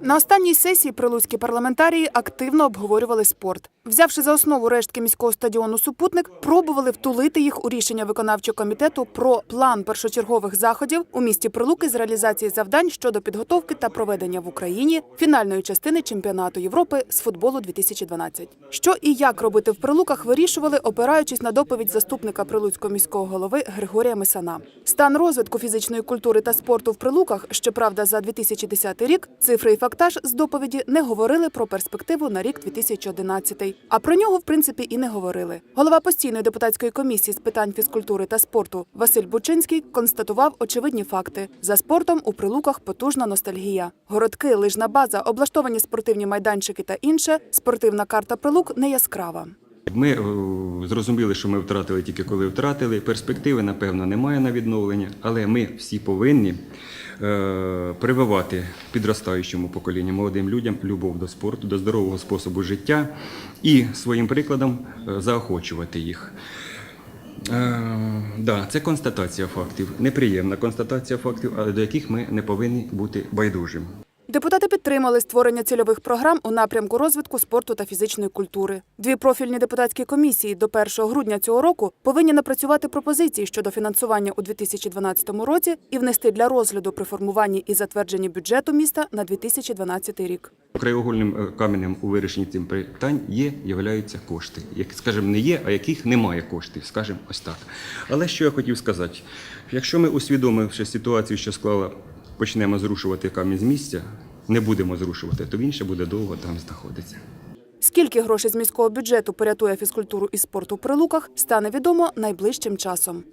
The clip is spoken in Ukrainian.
На останній сесії прилуцькі парламентарії активно обговорювали спорт. Взявши за основу рештки міського стадіону Супутник, пробували втулити їх у рішення виконавчого комітету про план першочергових заходів у місті Прилуки з реалізації завдань щодо підготовки та проведення в Україні фінальної частини чемпіонату Європи з футболу 2012. Що і як робити в Прилуках, вирішували, опираючись на доповідь заступника Прилуцького міського голови Григорія Месана. Стан розвитку фізичної культури та спорту в Прилуках, щоправда, за 2010 рік цифри і фактаж з доповіді не говорили про перспективу на рік 2011. А про нього, в принципі, і не говорили. Голова постійної депутатської комісії з питань фізкультури та спорту Василь Бучинський констатував очевидні факти: за спортом у Прилуках потужна ностальгія. Городки, лижна база, облаштовані спортивні майданчики та інше. Спортивна карта Прилук не яскрава. Ми е, зрозуміли, що ми втратили тільки коли втратили. Перспективи, напевно, немає на відновлення, але ми всі повинні прививати підростаючому поколінню молодим людям любов до спорту, до здорового способу життя і своїм прикладом е, заохочувати їх. Е, да, це констатація фактів, неприємна констатація фактів, але до яких ми не повинні бути байдужими. Депутати підтримали створення цільових програм у напрямку розвитку спорту та фізичної культури. Дві профільні депутатські комісії до 1 грудня цього року повинні напрацювати пропозиції щодо фінансування у 2012 році і внести для розгляду при формуванні і затвердженні бюджету міста на 2012 рік. Краєугольним е, каменем у вирішенні цим питань є, являються кошти. Як, скажімо, не є, а яких немає коштів, скажімо, ось так. Але що я хотів сказати? Якщо ми усвідомивши ситуацію, що склала, почнемо зрушувати камінь з місця, не будемо зрушувати, то він ще буде довго там знаходитися. Скільки грошей з міського бюджету порятує фізкультуру і спорт у прилуках, стане відомо найближчим часом.